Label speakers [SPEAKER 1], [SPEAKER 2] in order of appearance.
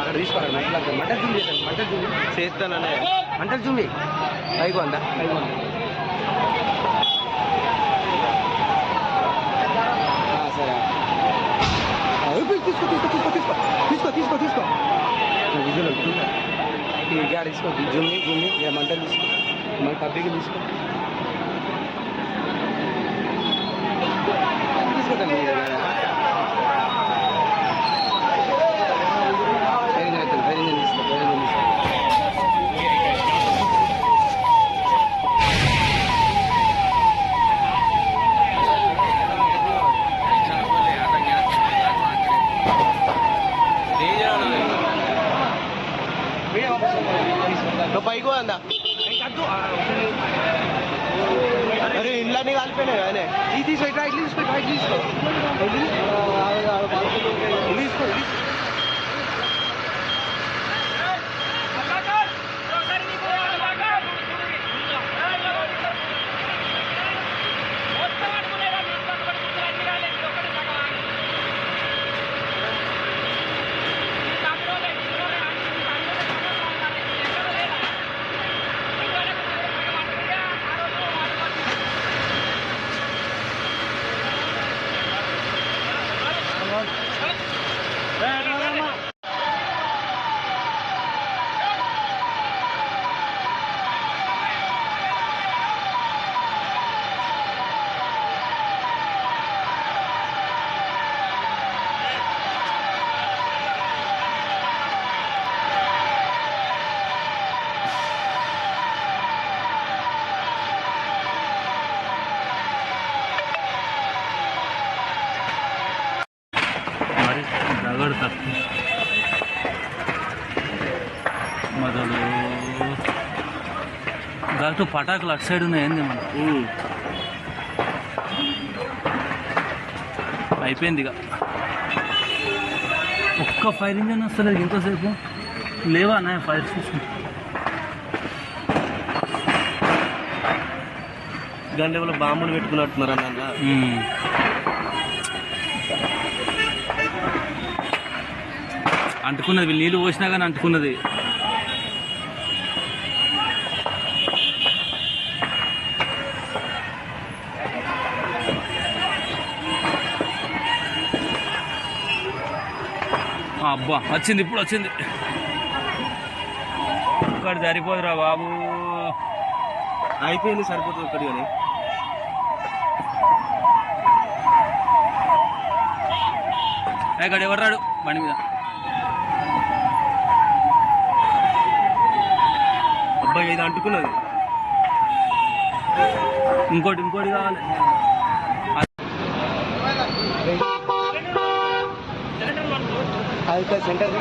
[SPEAKER 1] అక్కడ తీసుకోవాలి మంటలు మంటలు జూమ్. చేశాను మంటలు జూమ్
[SPEAKER 2] చేస్తాననే
[SPEAKER 1] మంటలు జూమ్
[SPEAKER 2] పైకి వందా
[SPEAKER 1] పైకి వంద. సరే తీసుకో తీసుకో తీసుకో. తీసుకో తీసుకో తీసుకో. తీసుకో విజువల్ ఈ గాడి తీసుకో జూమ్ని జూమ్ని ఇక మంటలు తీసుకో. మన పబ్లిక్ తీసుకో. తీసుకోకండి
[SPEAKER 2] నువ్వు పైకి పోదా అరే ఇండ్లన్నీ కాలిపోయినాయి కానీ
[SPEAKER 1] ఇది తీసుకో ఇట్లా ఇట్లా తీసుకో ఇట్లా తీసుకో ఇట్లా తీసుకో. ఆ, ఆ, ఆ, ఇది తీసుకో ఇది తీసుకో.
[SPEAKER 3] మరి తక్కువ మొదలు. దాంట్లో పటాకులు అటు సైడ్ ఉన్నాయి ఏంది మన అయిపోయింది ఇక. ఒక్క ఫైర్ ఇంజన్ వస్తలేదు ఇంతసేపు. లేవా? నా ఫైర్ స్టేషన్.
[SPEAKER 2] గంట లెవెల్ బాంబులు పెట్టుకున్నట్టున్నారు అన్న
[SPEAKER 3] అంటుకున్నది వీళ్ళు నీళ్ళు పోసినా కానీ అంటుకున్నది. అబ్బా వచ్చింది ఇప్పుడు వచ్చింది. ఇక్కడ సరిపోదురా బాబు.
[SPEAKER 2] అయిపోయింది సరిపోతుంది ఒక్కటి కానీ.
[SPEAKER 3] ఇక్కడ ఎవరు రాడు? బండి మీద.
[SPEAKER 2] ఇది అంటుకున్నది
[SPEAKER 3] ఇంకోటి ఇంకోటి కావాలి
[SPEAKER 1] అది సెంటర్